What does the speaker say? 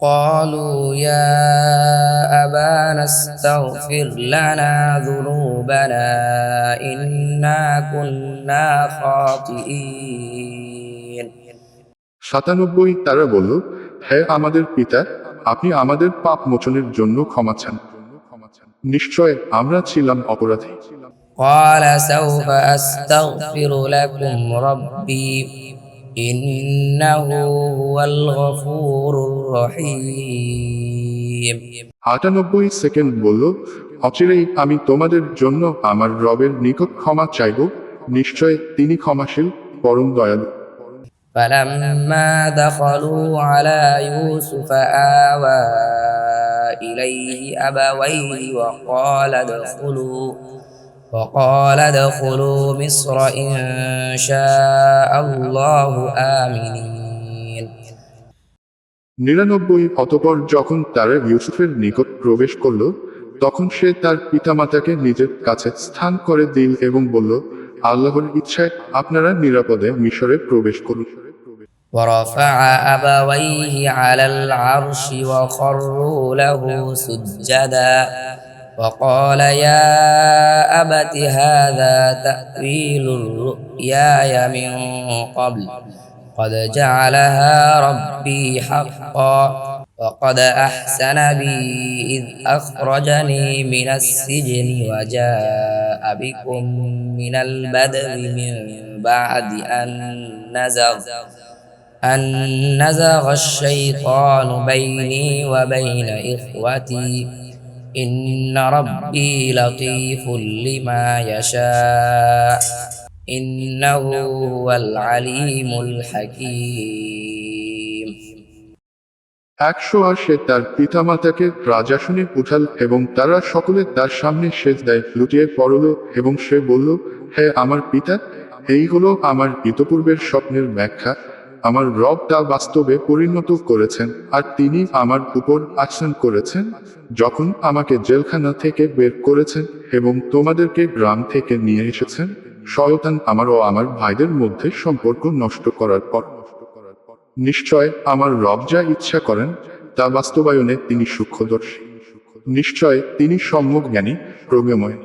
قالوا يا أبانا استغفر لنا ذنوبنا إنا كنا خاطئين সাতানব্বই তারা বলল হ্যাঁ আমাদের পিতা আপনি আমাদের পাপ মোচনের জন্য ক্ষমা চান নিশ্চয় আমরা ছিলাম অপরাধী قال سوف أستغفر لكم ربي إنه هو الغفور الرحيم আটানব্বই সেকেন্ড বলল অচিরেই আমি তোমাদের জন্য আমার রবের নিকট ক্ষমা চাইব নিশ্চয় তিনি ক্ষমাশীল পরম দয়ালু فلما دخلوا على يوسف آوى إليه أبويه وقال ادخلوا وقال ادخلوا مصر إن شاء الله آمنين নিরানব্বই অতপর যখন তারা ইউসুফের নিকট প্রবেশ করল তখন সে তার পিতামাতাকে নিজের কাছে স্থান করে দিল এবং বলল আল্লাহর ইচ্ছায় আপনারা নিরাপদে মিশরে প্রবেশ করুন ورفع أبويه على العرش وخروا له سجدا وقال يا أبت هذا تأويل الرؤياي من قبل قد جعلها ربي حقا وقد أحسن بي إذ أخرجني من السجن وجاء بكم من البدو من بعد أن نزغ أن نزغ الشيطان بيني وبين إخوتي. إن ربي لطيف لما يشاء. إنه هو العليم الحكيم একশো আর সে তার পিতামাতাকে রাজাসনে উঠাল এবং তারা সকলে তার সামনে সেচ দেয় লুটিয়ে পড়ল এবং সে বলল হে আমার পিতা এই হলো আমার ইতপূর্বের স্বপ্নের ব্যাখ্যা আমার রব তা বাস্তবে পরিণত করেছেন আর তিনি আমার উপর আচরণ করেছেন যখন আমাকে জেলখানা থেকে বের করেছেন এবং তোমাদেরকে গ্রাম থেকে নিয়ে এসেছেন শয়তান আমার ও আমার ভাইদের মধ্যে সম্পর্ক নষ্ট করার পর নিশ্চয় আমার রব যা ইচ্ছা করেন, তা বাস্তবায়নে তিনি সূক্ষ্মদর্শী নিশ্চয় তিনি সম্যক জ্ঞানী, প্রজ্ঞময়।